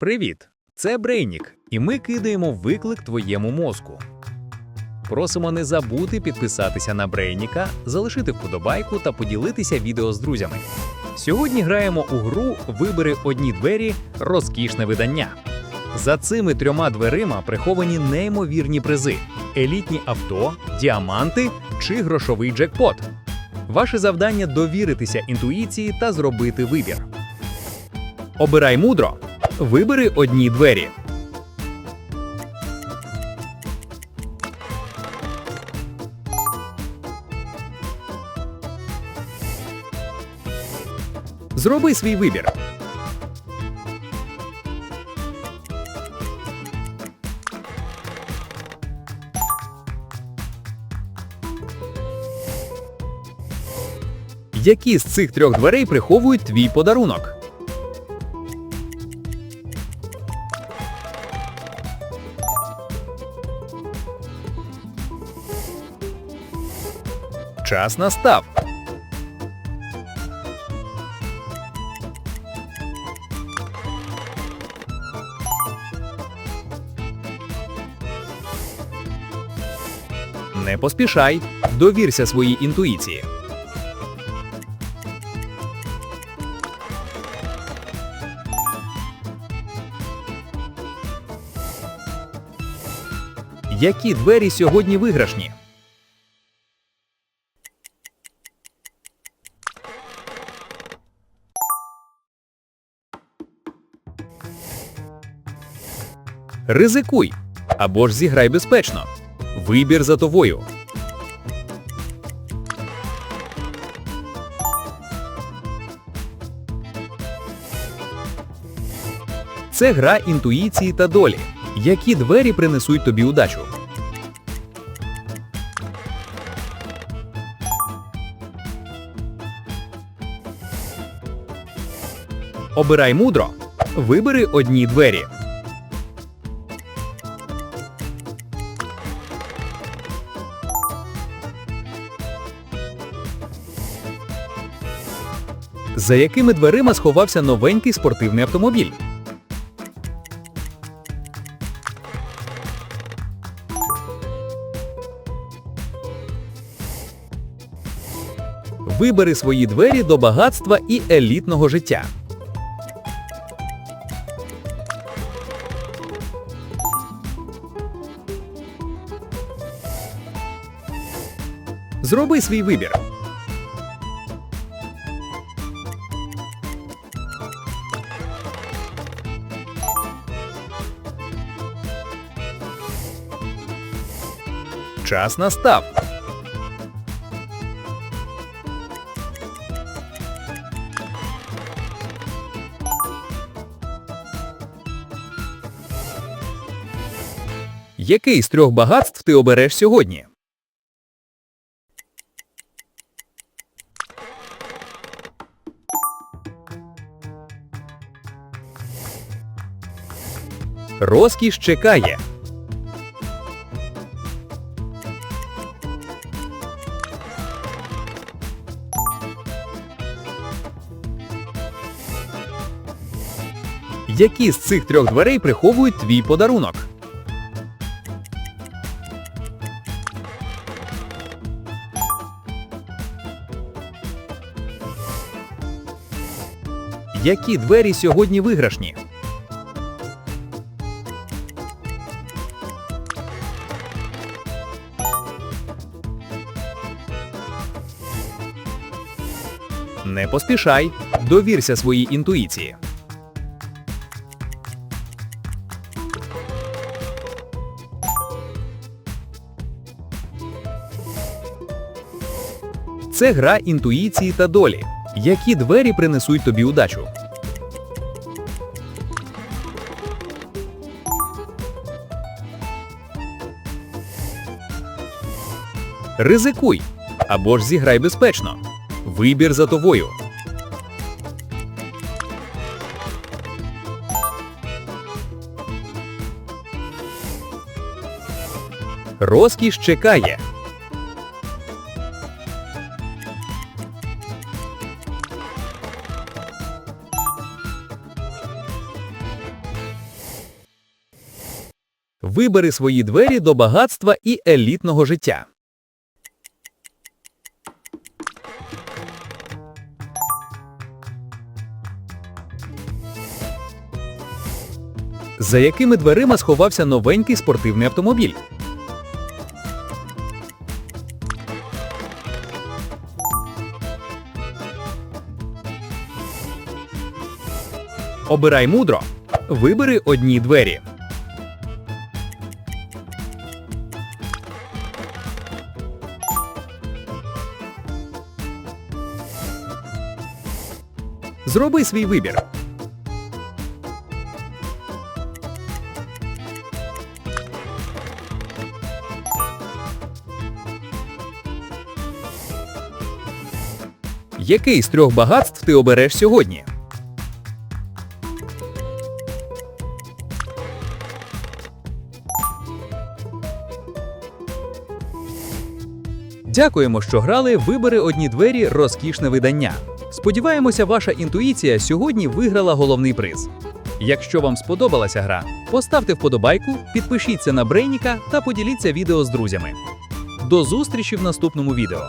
Привіт! Це Брейнік, і ми кидаємо виклик твоєму мозку. Просимо не забути підписатися на Брейніка, залишити вподобайку та поділитися відео з друзями. Сьогодні граємо у гру Вибери одні двері розкішне видання. За цими трьома дверима приховані неймовірні призи: елітні авто, діаманти чи грошовий джекпот. Ваше завдання довіритися інтуїції та зробити вибір. Обирай мудро. Вибери одні двері. Зроби свій вибір. Які з цих трьох дверей приховують твій подарунок? Час настав. Не поспішай, довірся своїй інтуїції. Які двері сьогодні виграшні? Ризикуй або ж зіграй безпечно. Вибір за тобою. Це гра інтуїції та долі. Які двері принесуть тобі удачу? Обирай мудро. Вибери одні двері. За якими дверима сховався новенький спортивний автомобіль? Вибери свої двері до багатства і елітного життя. Зроби свій вибір. Час настав. Який з трьох багатств ти обереш сьогодні? Розкіш чекає. Які з цих трьох дверей приховують твій подарунок? Які двері сьогодні виграшні? Не поспішай, довірся своїй інтуїції. Це гра інтуїції та долі. Які двері принесуть тобі удачу? Ризикуй або ж зіграй безпечно. Вибір за тобою. Розкіш чекає. Вибери свої двері до багатства і елітного життя. За якими дверима сховався новенький спортивний автомобіль? Обирай мудро. Вибери одні двері. Зроби свій вибір. Який з трьох багатств ти обереш сьогодні? Дякуємо, що грали Вибери одні двері розкішне видання. Сподіваємося, ваша інтуїція сьогодні виграла головний приз. Якщо вам сподобалася гра, поставте вподобайку, підпишіться на Брейніка та поділіться відео з друзями. До зустрічі в наступному відео.